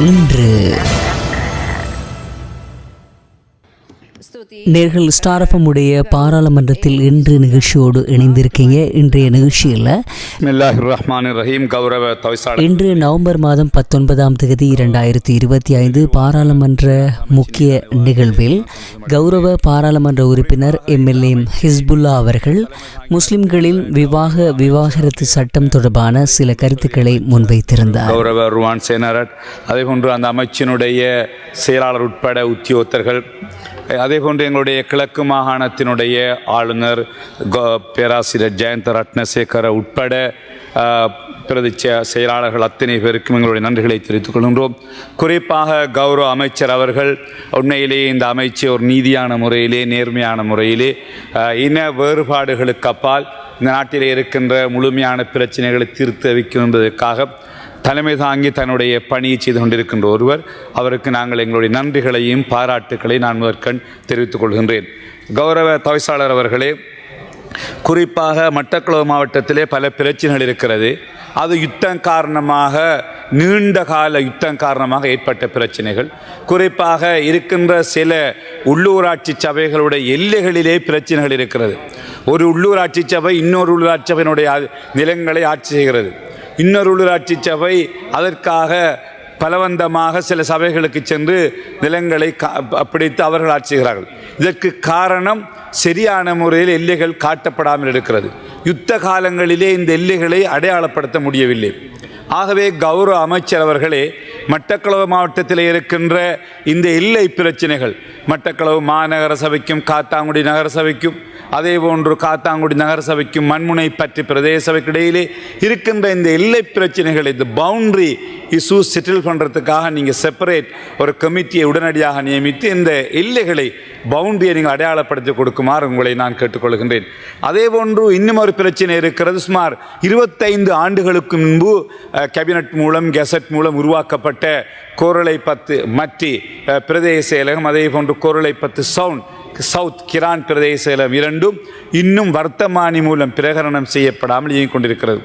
இன்று நேர்கள் ஸ்டாரஃபம் உடைய பாராளுமன்றத்தில் இன்று நிகழ்ச்சியோடு இணைந்திருக்கீங்க. இன்றைய நிகழ்ச்சியில் பிஸ்மில்லாஹிர் ரஹ்மானிர் ரஹீம் கௌரவ தவிசாளர். இன்று நவம்பர் மாதம் பத்தொன்பதாம் தேதி இரண்டாயிரத்தி இருபத்தி ஐந்து பாராளுமன்ற முக்கிய நிகழ்வில் கௌரவ பாராளுமன்ற உறுப்பினர் எம்எல்ஏ ஹிஸ்புல்லா அவர்கள் முஸ்லிம்களின் விவாக விவாகரத்து சட்டம் தொடர்பான சில கருத்துக்களை முன்வைத்திருந்தார். கௌரவ ருவான் சேனரட் அதே போன்று அந்த அமைச்சினுடைய செயலாளர் உட்பட உத்தியோகத்தர்கள் அதே போன்று எங்களுடைய கிழக்கு மாகாணத்தினுடைய ஆளுநர் கோ- பேராசிரியர் ஜெயந்த ரத்னசேகர உட்பட பிரதி செயலாளர்கள் அத்தனை பேருக்கும் எங்களுடைய நன்றிகளை தெரிவித்துக் கொள்கின்றோம். குறிப்பாக கௌரவ அமைச்சர் அவர்கள் உண்மையிலேயே இந்த அமைச்சர் ஒரு நீதியான முறையிலே நேர்மையான முறையிலே இன வேறுபாடுகளுக்கு அப்பால் இந்த நாட்டிலே இருக்கின்ற முழுமையான பிரச்சனைகளை தீர்த்து வைக்கும் என்பதற்காக தலைமை தாங்கி தன்னுடைய பணியை செய்து கொண்டிருக்கின்ற ஒருவர் அவருக்கு நாங்கள் எங்களுடைய நன்றிகளையும் பாராட்டுக்களை நான் முதற்கண் தெரிவித்துக் கொள்கின்றேன். கௌரவ தவிசாளர் அவர்களே குறிப்பாக மட்டக்குளவு மாவட்டத்திலே பல பிரச்சனைகள் இருக்கிறது. அது யுத்தம் காரணமாக நீண்ட கால யுத்தம் காரணமாக ஏற்பட்ட பிரச்சனைகள். குறிப்பாக இருக்கின்ற சில உள்ளூராட்சி சபைகளுடைய எல்லைகளிலே பிரச்சனைகள் இருக்கிறது. ஒரு உள்ளூராட்சி சபை இன்னொரு உள்ளூராட்சி சபையினுடைய நிலங்களை ஆட்சி செய்கிறது. இன்னொரு உள்ளூராட்சி சபை அதற்காக பலவந்தமாக சில சபைகளுக்கு சென்று நிலங்களை கா- பிடித்து அவர்கள் ஆட்சி செய்கிறார்கள் இதற்கு காரணம் சரியான முறையில் எல்லைகள் காட்டப்படாமல் இருக்கிறது. யுத்த காலங்களிலே இந்த எல்லைகளை அடையாளப்படுத்த முடியவில்லை. ஆகவே கௌரவ அமைச்சர் அவர்களே மட்டக்களவு மாவட்டத்தில் இருக்கின்ற இந்த எல்லை பிரச்சனைகள் மட்டக்களவு மாநகர சபைக்கும் காத்தாங்குடி நகர சபைக்கும் அதே போன்று காத்தாங்குடி நகர சபைக்கும் மண்முனை பற்றி பிரதேச சபைக்கு இடையிலே இருக்கின்ற இந்த எல்லை பிரச்சனைகள் இந்த பவுண்டரி இஷ்யூஸ் செட்டில் பண்ணுறதுக்காக நீங்கள் செப்பரேட் ஒரு கமிட்டியை உடனடியாக நியமித்து இந்த எல்லைகளை பவுண்டரியை நீங்கள் அடையாளப்படுத்தி கொடுக்குமாறு உங்களை நான் கேட்டுக்கொள்கின்றேன். அதே போன்று இன்னும் ஒரு பிரச்சனை இருக்கிறது. சுமார் இருபத்தைந்து ஆண்டுகளுக்கு முன்பு கேபினட் மூலம் கெசட் மூலம் உருவாக்கப்பட்ட கோரளை பத்து மற்றி பிரதேச செயலகம் அதே போன்று கோரளை பத்து சவுண்ட் சவுத் கிரான் பிரதேச செயலகம் இரண்டும் இன்னும் வர்த்தமானி மூலம் பிரகரணம் செய்யப்படாமல் இயங்கிக் கொண்டிருக்கிறது.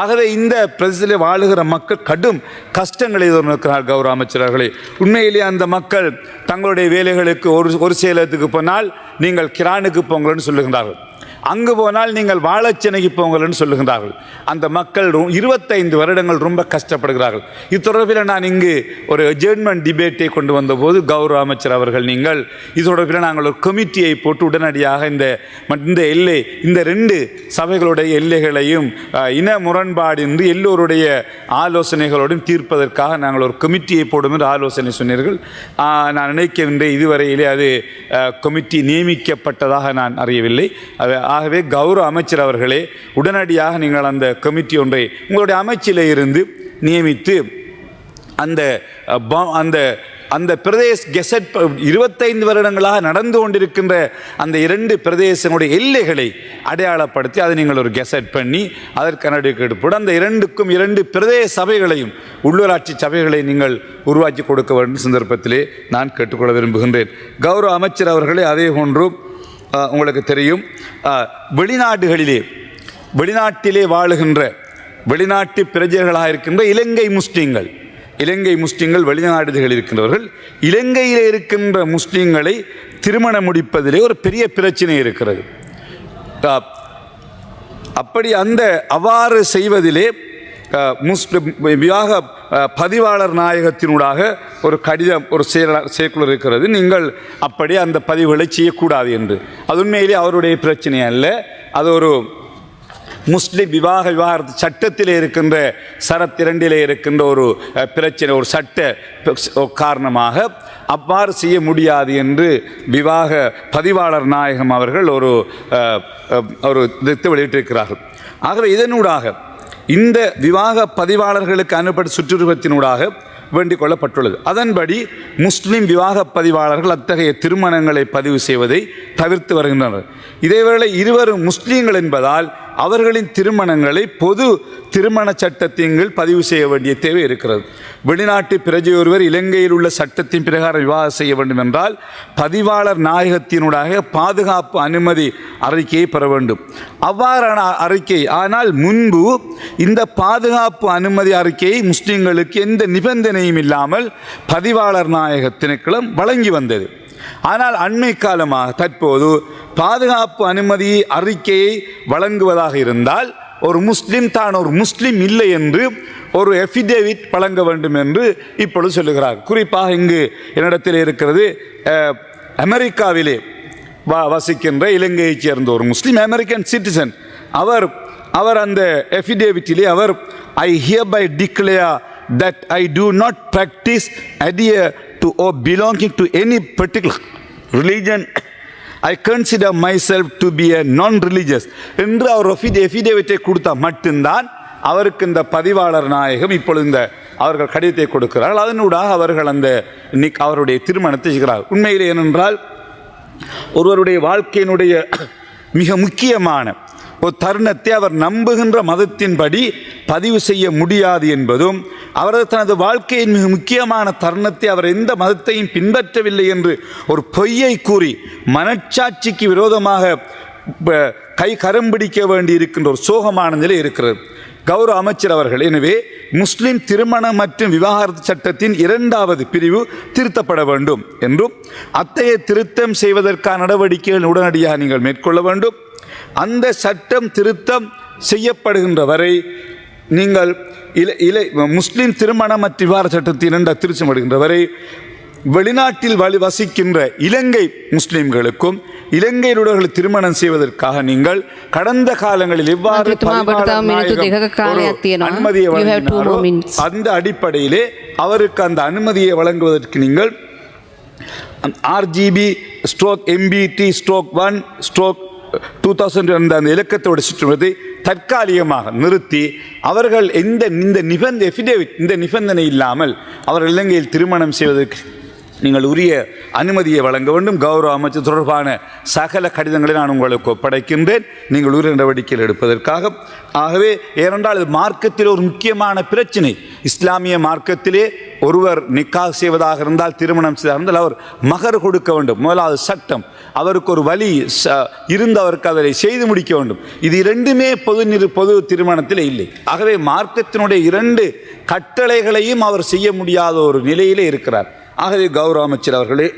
ஆகவே இந்த பிரதேசத்தில் வாழுகிற மக்கள் கடும் கஷ்டங்களை எதிர்நோக்கிறார் கௌரவ அமைச்சர்களே உண்மையிலே அந்த மக்கள் தங்களுடைய வேலைகளுக்கு ஒரு ஒரு சேலத்துக்கு போனால் நீங்கள் கிரானுக்கு போங்கள்னு சொல்லுகின்றார்கள். அங்கு போனால் நீங்கள் வாழச்சென்னைக்கு போங்கள்னு சொல்லுகிறார்கள் அந்த மக்கள் இருபத்தைந்து வருடங்கள் ரொம்ப கஷ்டப்படுகிறார்கள். இது தொடர்பில் நான் இங்கு ஒரு அட்ஜர்ன்மெண்ட் டிபேட்டை கொண்டு வந்தபோது கௌரவ அமைச்சர் அவர்கள் நீங்கள் இது தொடர்பில் நாங்கள் ஒரு கமிட்டியை போட்டு உடனடியாக இந்த இந்த எல்லை இந்த ரெண்டு சபைகளுடைய எல்லைகளையும் இன இன என்று எல்லோருடைய ஆலோசனைகளோடும் தீர்ப்பதற்காக நாங்கள் ஒரு கமிட்டியை போடும் என்று ஆலோசனை சொன்னீர்கள். நான் நினைக்கின்றேன் இதுவரையிலே அது கமிட்டி நியமிக்கப்பட்டதாக நான் அறியவில்லை. அது- ஆகவே கௌரவ அமைச்சர் அவர்களே உடனடியாக நீங்கள் அந்த கமிட்டி ஒன்றை உங்களுடைய அமைச்சில் இருந்து நியமித்து அந்த அந்த அந்த பிரதேச கெசட் இருபத்தைந்து வருடங்களாக நடந்து கொண்டிருக்கின்ற அந்த இரண்டு பிரதேசங்களுடைய எல்லைகளை அடையாளப்படுத்தி அதை நீங்கள் ஒரு கெசட் பண்ணி அதற்கு நடவடிக்கை அந்த இரண்டுக்கும் இரண்டு பிரதேச சபைகளையும் உள்ளூராட்சி சபைகளை நீங்கள் உருவாக்கி கொடுக்க வேண்டும். சந்தர்ப்பத்திலே நான் கேட்டுக்கொள்ள விரும்புகின்றேன். கௌரவ அமைச்சர் அவர்களே அதே போன்றும் உங்களுக்கு தெரியும். வெளிநாடுகளிலே வெளிநாட்டிலே வாழுகின்ற வெளிநாட்டு பிரஜர்களாக இருக்கின்ற இலங்கை முஸ்லீம்கள் இலங்கை முஸ்லீம்கள் வெளிநாடுகளில் இருக்கின்றவர்கள் இலங்கையில் இருக்கின்ற முஸ்லீம்களை திருமணம் முடிப்பதிலே ஒரு பெரிய பிரச்சனை இருக்கிறது. அப்படி அந்த அவ்வாறு செய்வதிலே முஸ்லிம் விவாக பதிவாளர் நாயகத்தினூடாக ஒரு கடிதம் ஒரு செயற்குழு இருக்கிறது. நீங்கள் அப்படி அந்த பதிவுகளை செய்யக்கூடாது என்று. அது உண்மையிலே அவருடைய பிரச்சனை அல்ல. அது ஒரு முஸ்லிம் விவாக விவாகரத்து சட்டத்திலே இருக்கின்ற சரத் இரண்டிலே இருக்கின்ற ஒரு பிரச்சனை ஒரு சட்ட காரணமாக அவ்வாறு செய்ய முடியாது என்று விவாக பதிவாளர் நாயகம் அவர்கள் ஒரு ஒரு திட்டம் வெளியிட்டிருக்கிறார்கள். ஆகவே இதனூடாக இந்த விவாக பதிவாளர்களுக்கு அனுப்பப்பட்ட சுற்றுருவத்தினூடாக வேண்டிக் கொள்ளப்பட்டுள்ளது. அதன்படி முஸ்லிம் விவாக பதிவாளர்கள் அத்தகைய திருமணங்களை பதிவு செய்வதை தவிர்த்து வருகின்றனர். இதேவேளை இருவரும் முஸ்லீம்கள் என்பதால் அவர்களின் திருமணங்களை பொது திருமண சட்டத்தின் கீழ் பதிவு செய்ய வேண்டிய தேவை இருக்கிறது. வெளிநாட்டு பிரஜை ஒருவர் இலங்கையில் உள்ள சட்டத்தின் பிரகாரம் விவாதம் செய்ய வேண்டும் என்றால் பதிவாளர் நாயகத்தினூடாக பாதுகாப்பு அனுமதி அறிக்கையை பெற வேண்டும். அவ்வாறான அறிக்கை ஆனால் முன்பு இந்த பாதுகாப்பு அனுமதி அறிக்கையை முஸ்லீம்களுக்கு எந்த நிபந்தனையும் இல்லாமல் பதிவாளர் நாயகத்தினுக்களும் வழங்கி வந்தது. ஆனால் அண்மை காலமாக தற்போது பாதுகாப்பு அனுமதி அறிக்கையை வழங்குவதாக இருந்தால் ஒரு முஸ்லீம் தான் ஒரு முஸ்லீம் இல்லை என்று ஒரு எஃபிடேவிட் வழங்க வேண்டும் என்று இப்பொழுது சொல்லுகிறார். குறிப்பாக இங்கு என்னிடத்தில் இருக்கிறது அமெரிக்காவிலே வ வசிக்கின்ற இலங்கையைச் சேர்ந்த ஒரு முஸ்லீம் அமெரிக்கன் சிட்டிசன் அவர் அவர் அந்த எஃபிடேவிட்டிலே அவர் I hereby declare that I do not practise adhere to or belonging to any particular religion. Consider myself to be a non religious என்று அவர் எஃபிடேவிட்டை கொடுத்தா மட்டும்தான் அவருக்கு இந்த பதிவாளர் நாயகம் இப்பொழுது இந்த அவர்கள் கடிதத்தை கொடுக்கிறார்கள் அதனூடாக அவர்கள் அந்த இன்னைக்கு அவருடைய திருமணத்தை செய்கிறார் உண்மையில் ஏனென்றால் ஒருவருடைய வாழ்க்கையினுடைய மிக முக்கியமான ஒரு தருணத்தை அவர் நம்புகின்ற மதத்தின்படி பதிவு செய்ய முடியாது என்பதும் அவரது தனது வாழ்க்கையின் மிக முக்கியமான தருணத்தை அவர் எந்த மதத்தையும் பின்பற்றவில்லை என்று ஒரு பொய்யை கூறி மனச்சாட்சிக்கு விரோதமாக கை கரம் பிடிக்க வேண்டி இருக்கின்ற ஒரு சோகமான நிலை இருக்கிறது. கௌரவ அமைச்சர் அவர்கள் எனவே முஸ்லிம் திருமணம் மற்றும் விவாகரத்து சட்டத்தின் இரண்டாவது பிரிவு திருத்தப்பட வேண்டும் என்றும் அத்தகைய திருத்தம் செய்வதற்கான நடவடிக்கைகள் உடனடியாக நீங்கள் மேற்கொள்ள வேண்டும். அந்த சட்டம் திருத்தம் செய்யப்படுகின்ற வரை நீங்கள் இலை இலை முஸ்லீம் திருமண மற்றும் விவார சட்டத்தின் என்ற திருச்சம் வரை வெளிநாட்டில் வழி வசிக்கின்ற இலங்கை முஸ்லிம்களுக்கும் இலங்கையினர்கள் திருமணம் செய்வதற்காக நீங்கள் கடந்த காலங்களில் எவ்வாறு அனுமதியை அந்த அடிப்படையிலே அவருக்கு அந்த அனுமதியை வழங்குவதற்கு நீங்கள் RGP stroke MPT stroke one stroke two thousand அந்த அந்த இலக்கத்தோடு சுற்றுவது தற்காலிகமாக நிறுத்தி அவர்கள் எந்த இந்த நிபந்த எஃபிடேவிட் இந்த நிபந்தனை இல்லாமல் அவர்கள் இலங்கையில் திருமணம் செய்வதற்கு நீங்கள் உரிய அனுமதியை வழங்க வேண்டும். கௌரவ அமைச்சர் தொடர்பான சகல கடிதங்களை நான் உங்களுக்கு ஒப்படைக்கின்றேன். நீங்கள் உரிய நடவடிக்கைகள் எடுப்பதற்காக. ஆகவே ஏனென்றால் இது மார்க்கத்தில் ஒரு முக்கியமான பிரச்சனை. இஸ்லாமிய மார்க்கத்திலே ஒருவர் நிக்கா செய்வதாக இருந்தால் திருமணம் செய்தாக இருந்தால் அவர் மகர் கொடுக்க வேண்டும். முதலாவது சட்டம். அவருக்கு ஒரு வழி ச- இருந்து அவருக்கு அதை செய்து முடிக்க வேண்டும். இது இரண்டுமே பொது நிறு பொது திருமணத்தில் இல்லை. ஆகவே மார்க்கத்தினுடைய இரண்டு கட்டளைகளையும் அவர் செய்ய முடியாத ஒரு நிலையிலே இருக்கிறார். ஆகவே கௌரவ அமைச்சர் அவர்களே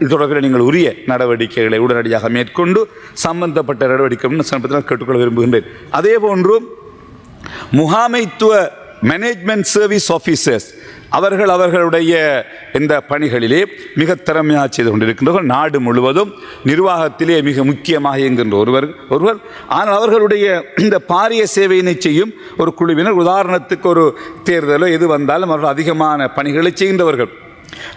இது தொடர்பில் நீங்கள் உரிய நடவடிக்கைகளை உடனடியாக மேற்கொண்டு சம்பந்தப்பட்ட நடவடிக்கை சமீபத்தில் கேட்டுக்கொள்ள விரும்புகின்றேன். அதே போன்று முகாமைத்துவ மேனேஜ்மெண்ட் சர்வீஸ் ஆஃபீஸர்ஸ் அவர்கள் அவர்களுடைய இந்த பணிகளிலே மிக திறமையாக செய்து கொண்டிருக்கின்றவர்கள். நாடு முழுவதும் நிர்வாகத்திலே மிக முக்கியமாக இயங்குகின்ற ஒருவர் ஒருவர். ஆனால் அவர்களுடைய இந்த பாரிய சேவையினை செய்யும் ஒரு குழுவினர் உதாரணத்துக்கு ஒரு தேர்தலோ எது வந்தாலும் அவர்கள் அதிகமான பணிகளை செய்கின்றவர்கள்.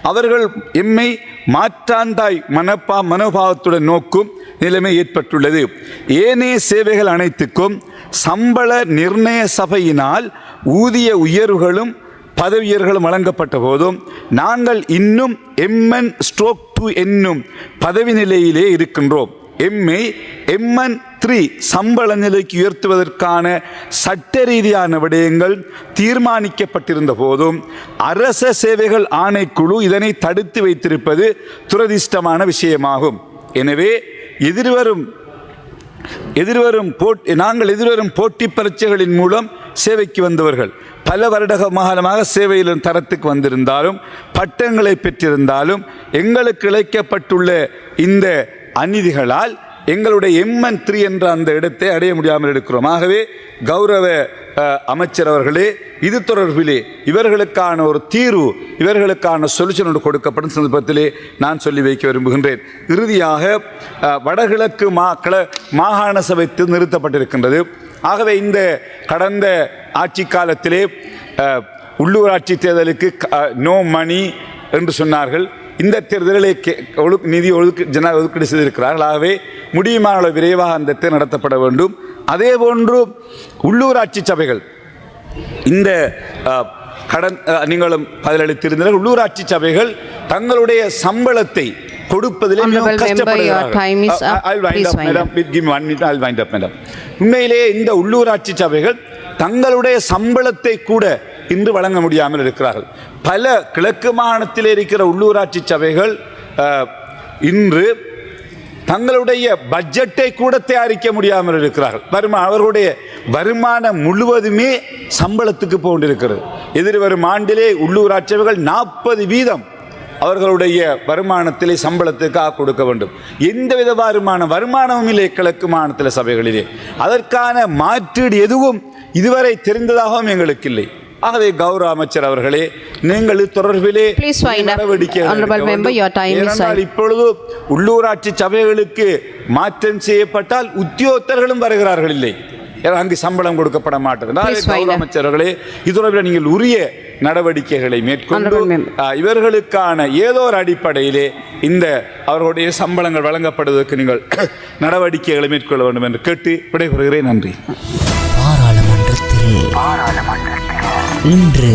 அவர்கள் எம்மை மாற்றாந்தாய் மனப்பா மனோபாவத்துடன் நோக்கும் நிலைமை ஏற்பட்டுள்ளது. ஏனைய சேவைகள் அனைத்துக்கும் சம்பள நிர்ணய சபையினால் ஊதிய உயர்வுகளும் பதவியர்களும் வழங்கப்பட்ட போதும் நாங்கள் இன்னும் எம்என் ஸ்ட்ரோக் டூ என்னும் பதவி நிலையிலே இருக்கின்றோம். எம்மை எம்என் த்ரீ சம்பள நிலைக்கு உயர்த்துவதற்கான சட்ட ரீதியான விடயங்கள் தீர்மானிக்கப்பட்டிருந்த போதும் அரச சேவைகள் ஆணைக்குழு இதனை தடுத்து வைத்திருப்பது துரதிர்ஷ்டமான விஷயமாகும். எனவே எதிர்வரும் எதிர்வரும் போட்டி நாங்கள் எதிர்வரும் போட்டி பரீட்சைகளின் மூலம் சேவைக்கு வந்தவர்கள். பல வருட காலமாக சேவையில் தரத்துக்கு வந்திருந்தாலும் பட்டங்களை பெற்றிருந்தாலும் எங்களுக்கு இழைக்கப்பட்டுள்ள இந்த அநீதிகளால் எங்களுடைய எம்என் த்ரீ என்ற அந்த இடத்தை அடைய முடியாமல் இருக்கிறோம் ஆகவே கௌரவ அமைச்சர் அவர்களே இது தொடர்பிலே இவர்களுக்கான ஒரு தீர்வு இவர்களுக்கான சொல்யூஷன் ஒன்று கொடுக்கப்படும் சந்தர்ப்பத்திலே நான் சொல்லி வைக்க விரும்புகின்றேன். இறுதியாக வடகிழக்கு மா கிள மாகாண சபை நிறுத்தப்பட்டிருக்கின்றது. ஆகவே இந்த கடந்த ஆட்சி காலத்திலே உள்ளூராட்சி தேர்தலுக்கு நோ மணி என்று சொன்னார்கள். இந்த தேர்தலிலே கே- ஒழு- நிதி ஒதுக்கு ஜன ஒதுக்கீடு செய்திருக்கிறார்கள். ஆகவே முடியுமான விரைவாக அந்த தேர்தல் நடத்தப்பட வேண்டும். அதே போன்று உள்ளூராட்சி சபைகள் இந்த கடன் நீங்களும் பதிலளித்திருந்தீர்கள். உள்ளூராட்சி சபைகள் தங்களுடைய சம்பளத்தை கொடுப்பதிலே. உண்மையிலேயே இந்த உள்ளூராட்சி சபைகள் தங்களுடைய சம்பளத்தை கூட இன்று வழங்க முடியாமல் இருக்கிறார்கள். பல கிழக்கு மாகாணத்தில் இருக்கிற உள்ளூராட்சி சபைகள் இன்று தங்களுடைய பட்ஜெட்டை கூட தயாரிக்க முடியாமல் இருக்கிறார்கள். வருமா அவர்களுடைய வருமானம் முழுவதுமே சம்பளத்துக்கு போன்றிருக்கிறது. எதிர்வரும் ஆண்டிலே உள்ளூராட்சி சபைகள் நாற்பது வீதம் அவர்களுடைய வருமானத்திலே சம்பளத்துக்காக கொடுக்க வேண்டும். எந்தவித வருமானம் வருமானமும் இல்லை கிழக்கு மாநில சபைகளிலே. அதற்கான மாற்றீடு எதுவும் இதுவரை தெரிந்ததாகவும் எங்களுக்கு இல்லை ஆகவே கௌரவ அமைச்சர் அவர்களே நீங்கள் தொடர்பிலே. நடவடிக்கை. இப்பொழுது உள்ளூராட்சி சபைகளுக்கு மாற்றம் செய்யப்பட்டால் உத்தியோகத்தர்களும் வருகிறார்கள் இல்லை அங்கு சம்பளம் கொடுக்கப்பட மாட்டது. அமைச்சர்களே இது தொடர்பில் நீங்கள் உரிய நடவடிக்கைகளை மேற்கொண்டு இவர்களுக்கான ஏதோ ஒரு அடிப்படையிலே இந்த அவர்களுடைய சம்பளங்கள் வழங்கப்படுவதற்கு நீங்கள் நடவடிக்கைகளை மேற்கொள்ள வேண்டும் என்று கேட்டு விடைபெறுகிறேன் நன்றி இன்று